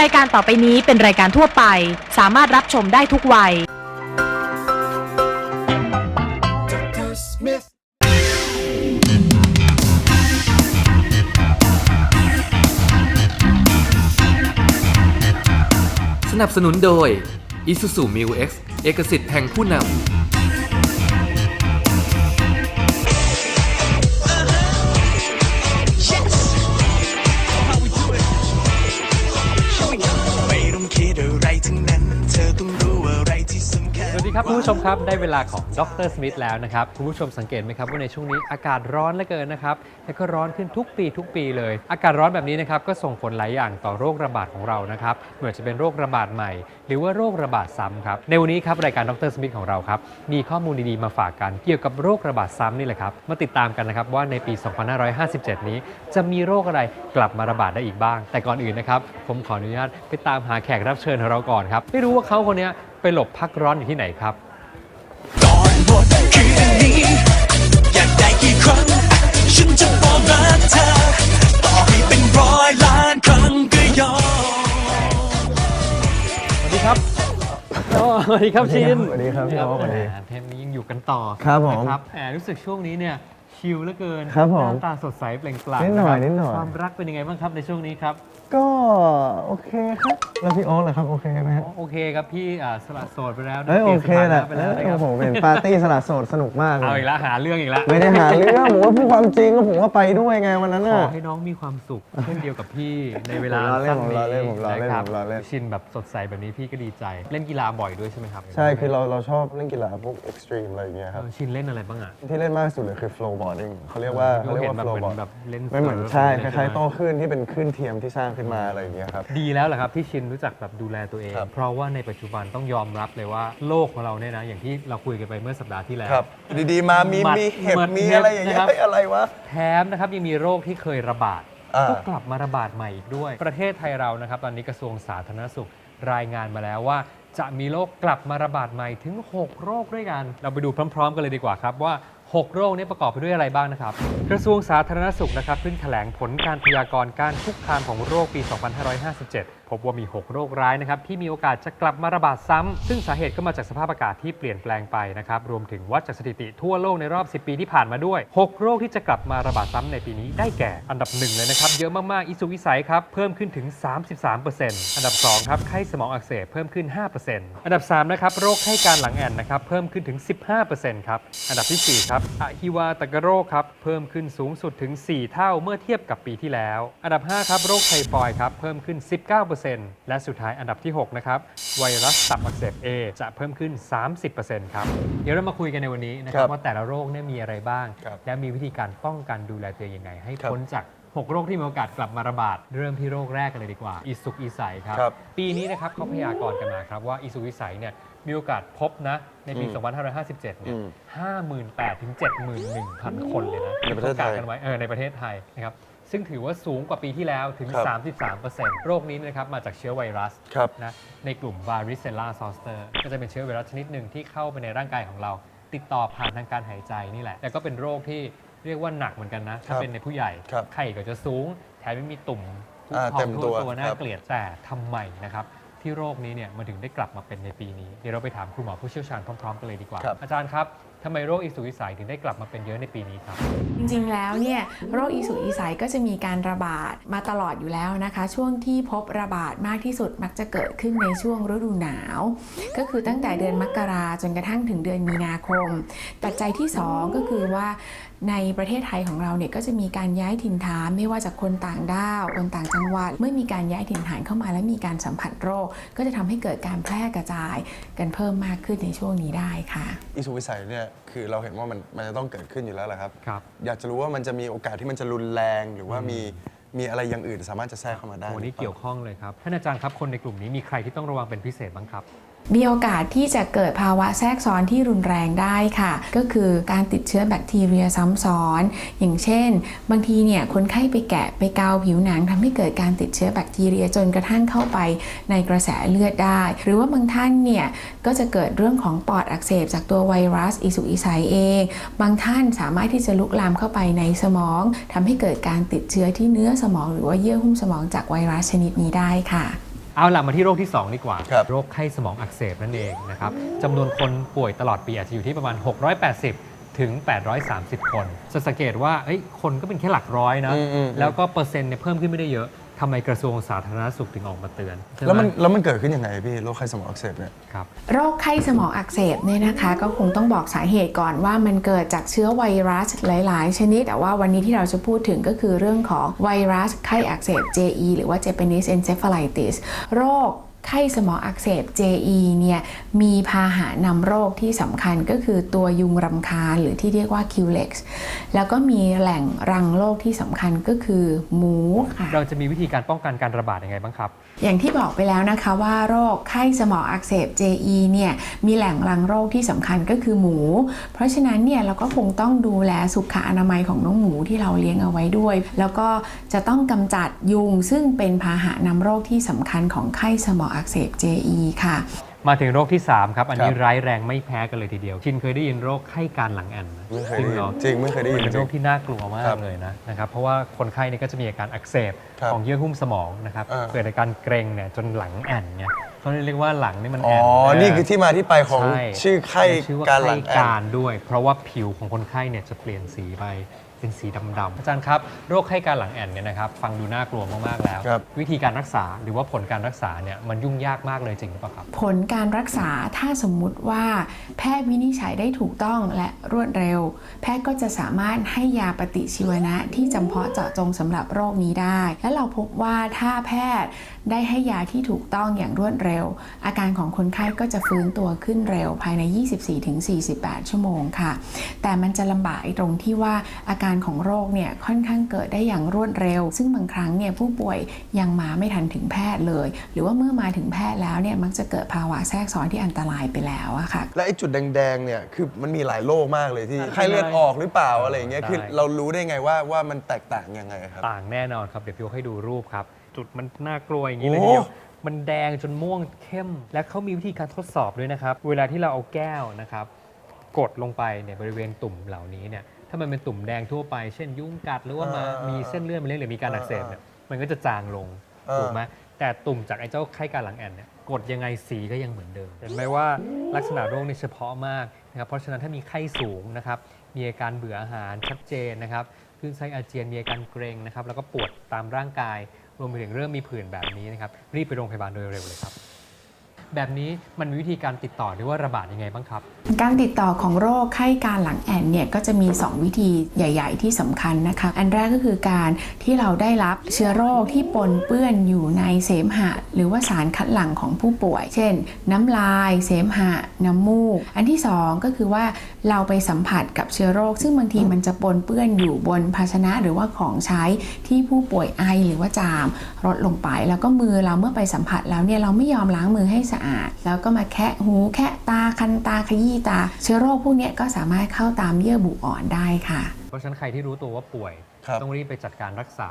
รายการต่อไปนี้เป็นรายการทั่วไป สามารถรับชมได้ทุกวัย สนับสนุนโดย Isuzu Mu X เอกสิทธิ์แห่งผู้นำ ดีครับคุณผู้ชมครับได้เวลาของดรสมิธแล้วนะครับคุณผู้ชมสังเกตไหมครับว่าในช่วงนี้อากาศร้อนเหลือเกินนะครับและก็ร้อนขึ้นทุกปีทุกปีเลย อากาศร้อนแบบนี้นะครับก็ส่งผลหลายอย่างต่อโรคระบาดของเรานะครับไม่ว่าจะเป็นโรคระบาดใหม่ หรือว่าโรคระบาดซ้ำครับในวันนี้ครับรายการดรสมิธของเราครับมีข้อมูลดีๆมาฝากกัน เกี่ยวกับโรคระบาดซ้ำนี่แหละครับมาติดตามกันนะครับว่าในปี 2557 นี้ จะมีโรคอะไรกลับมาระบาดได้อีกบ้าง แต่ก่อนอื่นนะครับผมขออนุญาตไปตามหาแขกรับเชิญของเราก่อนครับไม่รู้ว่าเขาคนนี้ ไปหลบพักร้อนอยู่ที่ไหนครับก่อนหมดคืนนี้ อยากได้กี่ครั้ง ฉันจะบอกรักเธอ ต่อให้เป็นร้อยล้านครั้งก็ยอม สวัสดีครับโอ้สวัสดีครับชินสวัสดีครับพี่โอ๊คสวัสดีแหมเทปนี้ยังอยู่กันต่อครับผม นะครับแหมรู้สึกช่วงนี้เนี่ย ชิลเหลือเกินครับผมหน้าตาสดใสเปล่งปลั่งนิดหน่อยะครับนิดหน่อย ความรักเป็นยังไงบ้างครับในช่วงนี้ครับก็โอเคครับ แล้วพี่โอ๊คล่ะครับโอเคไหมฮะโอเคครับพี่อ่าสละโสดไปแล้วเอ้ยปโอลี่ยนเคสถาแหละไปแล้วนะเอ้คยรับผมเป็นปาร์ตี้สละโสดสนุกมากเลเอายอีกแล้วหาเรื่องอีกแล้วไม่ได้หาเรื่องผมว่าพูดความจริงก็ผมว่าไปด้วยไงวันนั้นขน่ะ อให้น้องมีความสุข เช่นเดียวกับพี่ในเวลาผมล้อเล่นสั้นผมล้อเล่นผมล้อเล่นนะครับผมล้อเล่น ชินแบบสดใสแบบนี้พี่ก็ดีใจ เล่นกีฬาบ่อยด้วยใช่ไหมครับใช่คือเราเราชอบเล่นกีฬาพวกเอ็กซ์ตรีมอะไรอย่างเงี้ยครับเออชินเล่นอะไรบ้างอะ ที่เล่นมากที่สุดเลยคือ flowboarding เขาเรียกว่าเราเขาเรียเห็กนว่าแบบเหมือน flowboard แบบเล่นไม่เหมือนซิร์ฟใช่อะไรคล้ายๆไหมโต้คลื่นที่เป็นคลื่นเทียมที่สร้างขึ้นมาอะไรอย่างเงี้ยครับ ดีแล้วแหละครับที่ชินรู้จักแบบดูแลตัวเองครับเพราะว่าในปัจจุบันต้องยอมรับเลยว่าโลกของเราเนี่ยนะอย่างที่เราคุยกันไปเมื่อสัปดาห์ที่แล้วครับดีๆมามีหมัดมีเห็บหมัดมีเห็บอะไรอย่างเงี้ยนะครับเฮ้ยอะไรวะแถมนะครับยังมีโรคที่เคยระบาดอ่าก็กลับมาระบาดใหม่อีกด้วย ประเทศไทยเรานะครับ ตอนนี้กระทรวงสาธารณสุขรายงานมาแล้วว่า จะมีโรคกลับมาระบาดใหม่ถึง 6 โรคด้วยกัน เราไปดูพร้อม ๆ กันเลยดีกว่าครับว่า 6 โรคนี้ประกอบไปด้วยอะไรบ้างนะครับ กระทรวงสาธารณสุขนะครับเพิ่งแถลงผลการพยากรณ์การคุกคามของโรคปี 2557 พบว่ามี 6 โรคร้ายนะครับที่มีโอกาสจะกลับมาระบาดซ้ำซึ่งสาเหตุก็มาจากสภาพอากาศที่เปลี่ยนแปลงไปนะครับรวมถึงวัดจากสถิติทั่วโลกในรอบ 10 ปีที่ผ่านมาด้วย 6 โรคที่จะกลับมาระบาดซ้ำในปีนี้ได้แก่อันดับหนึ่งเลยนะครับเยอะมากๆอิสุวิสัยครับเพิ่มขึ้นถึง 33%อันดับสองครับไข้สมองอักเสบเพิ่มขึ้น 5%อันดับสามนะครับโรคไข้การหลังแอนนะครับเพิ่มขึ้นถึง 15%ครับอันดับที่สี่ครับอะฮิวาตกโรคครับ เพิ่มขึ้นสูงสุดถึง 4 เท่าเมื่อเทียบกับปีที่แล้ว อันดับ 5 ครับโรคไทฟอยด์ครับ เพิ่มขึ้น 19%และสุดท้ายอันดับที่ 6 นะครับ ไวรัสตับอักเสบ A จะเพิ่มขึ้น 30%ครับ เดี๋ยวเรามาคุยกันในวันนี้นะครัครับบว่าแต่ละโรคเนี่ยมีอะไรบ้างครับและมีวิธีการป้องกันดูแลตัวเองยังไง ให้ครับพ้นจาก 6 โรคที่มีโอกาสกลับมาระบาด เริ่มที่โรคแรกกันเลยดีกว่าอีสุกอีใสครับ ครับปีนี้นะครับเขาพยากรณ์กันมาครับว่าอีสุกอีใสเนี่ยมีโอกาสพบนะ ในปี อืม2557 เนี่ยอืม58,000ถึง71,000 คนเลยนะในประเทศไทยที่ขากันไว้เออในประเทศไทยนะครับซึ่งถือว่าสูงกว่าปีที่แล้วถึง ครับ 33%โรคนี้นะครับมาจากเชื้อไวรัส ครับ นะในกลุ่ม varicella zoster ก็จะเป็นเชื้อไวรัสชนิดหนึ่งที่เข้าไปในร่างกายของเรา ติดต่อผ่านทางการหายใจนี่แหละแต่ก็เป็นโรคที่ เรียกว่าหนักเหมือนกันนะ ถ้าครับเป็นในผู้ใหญ่ครับไข้ก็จะสูง แถมยังมีตุ่มพุอ่าพองเต็มตัทั่ววตัวน่าครับ เกลียดแต่ทำไมนะครับ ที่โรคนี้เนี่ยมันถึงได้กลับมาเป็นในปีนี้ เดี๋ยวเราไปถามคุณหมอผู้เชี่ยวชาญพร้อมๆกันเลยดีกว่า ครับ อาจารย์ครับทำไมโรคอิสุกอิสัยถึงได้กลับมาเป็นเยอะในปีนี้ครับ จริงๆ แล้วเนี่ยโรคอีสุกอีใสก็จะมีการระบาดมาตลอดอยู่แล้วนะคะ ช่วงที่พบระบาดมากที่สุดมักจะเกิดขึ้นในช่วงฤดูหนาว ก็คือตั้งแต่เดือนมกราจนกระทั่งถึงเดือนมีนาคม ปัจจัยที่ 2 ก็คือว่าในประเทศไทยของเราเนี่ยก็จะมีการย้ายถิ่นฐานไม่ว่าจากคนต่างด้าวคนต่างจังหวัด เมื่อมีการย้ายถิ่นฐานเข้ามาและมีการสัมผัสโรคก็จะทำให้เกิดการแพร่กระจายกันเพิ่มมากขึ้นในช่วงนี้ได้ค่ะอิสุวิสัยเนี่ยคือเราเห็นว่ามันมันจะต้องเกิดขึ้นอยู่แล้วแหละครับครับอยากจะรู้ว่ามันจะมีโอกาสที่มันจะรุนแรงหรือว่ามีมีอะไรอย่างอื่นสามารถจะแทรกเข้ามาได้โอ้นี่หรือปล่าเกี่ยวข้องเลยครับท่านอาจารย์ครับคนในกลุ่มนี้มีใครที่ต้องระวังเป็นพิเศษบ้างครับ มีโอกาสที่จะเกิดภาวะแทรกซ้อนที่รุนแรงได้ค่ะ ก็คือการติดเชื้อแบคทีเรียซ้ำซ้อน อย่างเช่น บางทีเนี่ยคนไข้ไปแกะไปเกาผิวหนังทำให้เกิดการติดเชื้อแบคทีเรียจนกระทั่งเข้าไปในกระแสเลือดได้ หรือว่าบางท่านเนี่ยก็จะเกิดเรื่องของปอดอักเสบจากตัวไวรัสอีสุกอีไซเอง บางท่านสามารถที่จะลุกลามเข้าไปในสมองทำให้เกิดการติดเชื้อที่เนื้อสมอง หรือว่าเยื่อหุ้มสมองจากไวรัสชนิดนี้ได้ค่ะ เอาล่ะมาที่โรคที่ 2 ดีกว่า ครับ โรคไข้สมองอักเสบนั่นเองนะครับจำนวนคนป่วยตลอดปีอาจจะอยู่ที่ประมาณ 680 ถึง 830 คนจะสังเกตว่าเอ้ยคนก็เป็นแค่หลักร้อยนะ อืมอืมแล้วก็เปอร์เซ็นต์เนี่ยเพิ่มขึ้นไม่ได้เยอะ ทำไมกระทรวงสาธารณสุขถึงออกมาเตือนใช่ไหแล้วมันแล้วมันเกิดขึ้นยังไงพี่โรคไข้สมองอักเสบเนี่ย ครับ โรคไข้สมองอักเสบเนี่ยนะคะ ก็คงต้องบอกสาเหตุก่อนว่ามันเกิดจากเชื้อไวรัสหลาย ๆ ชนิด แต่ว่าวันนี้ที่เราจะพูดถึงก็คือเรื่องของไวรัสไข้อักเสบ JE หรือว่า Japanese encephalitis โรค ไข้สมองอักเสบ JE เนี่ยมีพาหะนำโรคที่สำคัญก็คือตัวยุงรำคาญหรือที่เรียกว่า Culex แล้วก็มีแหล่งรังโรคที่สำคัญก็คือหมูค่ะ เราจะมีวิธีการป้องกันการระบาดยังไงบ้างครับ อย่างที่บอกไปแล้วนะคะว่าโรคไข้สมองอักเสบ JE เนี่ยมีแหล่งรังโรคที่สำคัญก็คือหมู เพราะฉะนั้นเนี่ยเราก็คงต้องดูแลสุขอนามัยของน้องหมูที่เราเลี้ยงเอาไว้ด้วย แล้วก็จะต้องกำจัดยุงซึ่งเป็นพาหะนำโรคที่สำคัญของไข้สมองอักเสบ JE ค่ะ มาถึงโรคที่ 3 ครับ อันนี้ครับร้ายแรงไม่แพ้กันเลยทีเดียว ชินเคยได้ยินโรคไข้การหลังแอนไหมไม่เคยจริได้งยิเหรนอจริงไม่เคยได้ยินเป็นจโรริคงที่น่ากลัวมาครักบเลยนะนะครับ เพราะว่าคนไข้เนี่ยก็จะมีอาการอักเสบครับของเยื่อหุ้มสมองนะครับ อ่า เกิดอาการเกร็งเนี่ยจนหลังแอนเนี่ย เขาเรียกว่าหลังนี่มันอ๋แออนนี่คือที่มาที่ไปของใช่ชื่อไข้ชื่อว่าการหลัไข้งแอนการด้วย เพราะว่าผิวของคนไข้เนี่ยจะเปลี่ยนสีไปเป็นสีดำๆอาจารย์ครับโรคไข้การหลังแอนเนี่ยนะครับฟังดูน่ากลัวมากๆแล้ว ครับวิธีการรักษาหรือว่าผลการรักษาเนี่ยมันยุ่งยากมากเลยจริงหรือเปล่าครับ ผลการรักษาถ้าสมมุติว่า แพทย์วินิจฉัยได้ถูกต้องและรวดเร็ว แพทย์ก็จะสามารถให้ยาปฏิชีวนะที่จำเพาะเจาะจงสำหรับโรคนี้ได้ และเราพบว่าถ้าแพทย์ได้ให้ยาที่ถูกต้องอย่างรวดเร็วอาการของคนไข้ก็จะฟื้นตัวขึ้นเร็วภายใน 24-48 ชั่วโมงค่ะ แต่มันจะลำบากไอ้ตรงที่ว่าอาการของโรคเนี่ยค่อนข้างเกิดได้อย่างรวดเร็ว ซึ่งบางครั้งเนี่ยผู้ป่วยยังมาไม่ทันถึงแพทย์เลย หรือว่าเมื่อมาถึงแพทย์แล้วเนี่ยมักจะเกิดภาวะแทรกซ้อนที่อันตรายไปแล้วอะค่ะ และไอ้จุดแดงๆเนี่ยคือมันมีหลายโรคมากเลยที่อะไข้เลือดออกหรือเปล่าอะไรอย่างเงี้ยได้คือเรารู้ได้ไงว่าว่ามันแตกต่างยังไงครับ ต่างแน่นอนครับ เดี๋ยวพี่โอให้ดูรูปครับ จุดมันน่ากลัวอย่างนี้โอ้เลยทีเดียว มันแดงจนม่วงเข้ม และเขามีวิธีการทดสอบด้วยนะครับ เวลาที่เราเอาแก้วนะครับ กดลงไปเนี่ยบริเวณตุ่มเหล่านี้เนี่ยถ้ามันเป็นตุ่มแดงทั่วไป เช่นยุงกัดหรือว่ามามีเส้นเลือดมาเลี้ยงหรือมีการอักเสบเนี่ยมันก็จะจางลงถูกไหมแต่ตุ่มจากไอ้เจ้าไข้การหลังแอนเนี่ยกดยังไงสีก็ยังเหมือนเดิมเห็นไหมว่าลักษณะโรคนี่เฉพาะมากนะครับเพราะฉะนั้นถ้ามีไข้สูงนะครับมีอาการเบื่ออาหารชัดเจนนะครับคลื่นไส้อาเจียนมีอาการเกร็งนะครับแล้วก็ปวดตามร่างกาย รวมไปถึงเริ่มมีผื่นแบบนี้นะครับรีบไปโรงพยาบาลโดยเร็วเลยครับ แบบนี้มันมีวิธีการติดต่อหรือว่าระบาดยังไงบ้างครับ การติดต่อของโรคไข้การหลังแอนเนี่ยก็จะมี 2 วิธีใหญ่ ๆ ที่สำคัญนะคะ อันแรกก็คือการที่เราได้รับเชื้อโรคที่ปนเปื้อนอยู่ในเสมหะ หรือว่าสารคัดหลั่งของผู้ป่วย เช่น น้ำลาย เสมหะ น้ำมูก อันที่ 2 ก็คือว่าเราไปสัมผัสกับเชื้อโรค ซึ่งบางทีมันจะปนเปื้อนอยู่บนภาชนะหรือว่าของใช้ที่ผู้ป่วยไอหรือว่าจามลดลงไป แล้วก็มือเราเมื่อไปสัมผัสแล้วเนี่ยเราไม่ยอมล้างมือให้สะอาด แล้วก็มาแคะหูแคะตาคันตาขยี้ตา เชื้อโรคพวกเนี้ยก็สามารถเข้าตามเยื่อบุอ่อนได้ค่ะ เพราะฉะนั้นใครที่รู้ตัวว่าป่วย ครับ ต้องรีบไปจัดการรักษา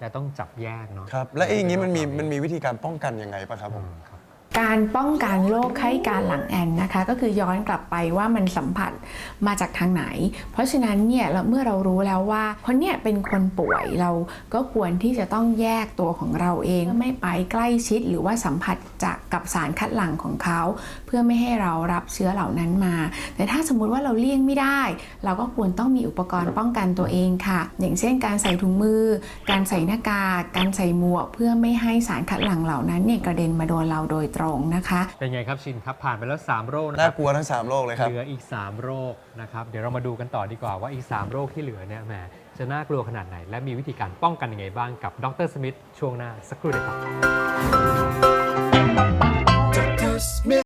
และต้องจับแยกเนาะครับ และไอ้อย่างนี้มันมีไมันมีวิธีการป้องกันยังไงป่ะครับผมครับ การป้องกันโรคไข้การหลังแอนนะคะ ก็คือย้อนกลับไปว่ามันสัมผัสมาจากทางไหน เพราะฉะนั้นเนี่ยเราเมื่อเรารู้แล้วว่าคนเนี้ยเป็นคนป่วยเราก็ควรที่จะต้องแยกตัวของเราเองไม่ไปใกล้ชิดหรือว่าสัมผัสจากกับสารคัดหลั่งของเขา เพื่อไม่ให้เรารับเชื้อเหล่านั้นมา แต่ถ้าสมมุติว่าเราเลี่ยงไม่ได้ เราก็ควรต้องมีอุปกรณ์ป้องกันตัวเองค่ะ อย่างเช่น การใส่ถุงมือ การใส่หน้ากากการใส่หมวก เพื่อไม่ให้สารคัดหลั่งเหล่านั้นเนี่ยกระเด็นมาโดนเราโดยตรงงนะคะ เป็นไงครับชินครับผ่านไปแล้ว 3 โรคนะคน่ารับกลัวทั้ง 3 โรคเลยครับ เหลืออีก 3 โรคนะครับเดี๋ยวเรามาดูกันต่อดีกว่าว่าอีก 3 โรคที่เหลือเนี่ยแหมจะน่ากลัวขนาดไหน และมีวิธีการป้องกันยังไงบ้างกับดรสมิธช่วงหน้าสักครู่เดียวครับ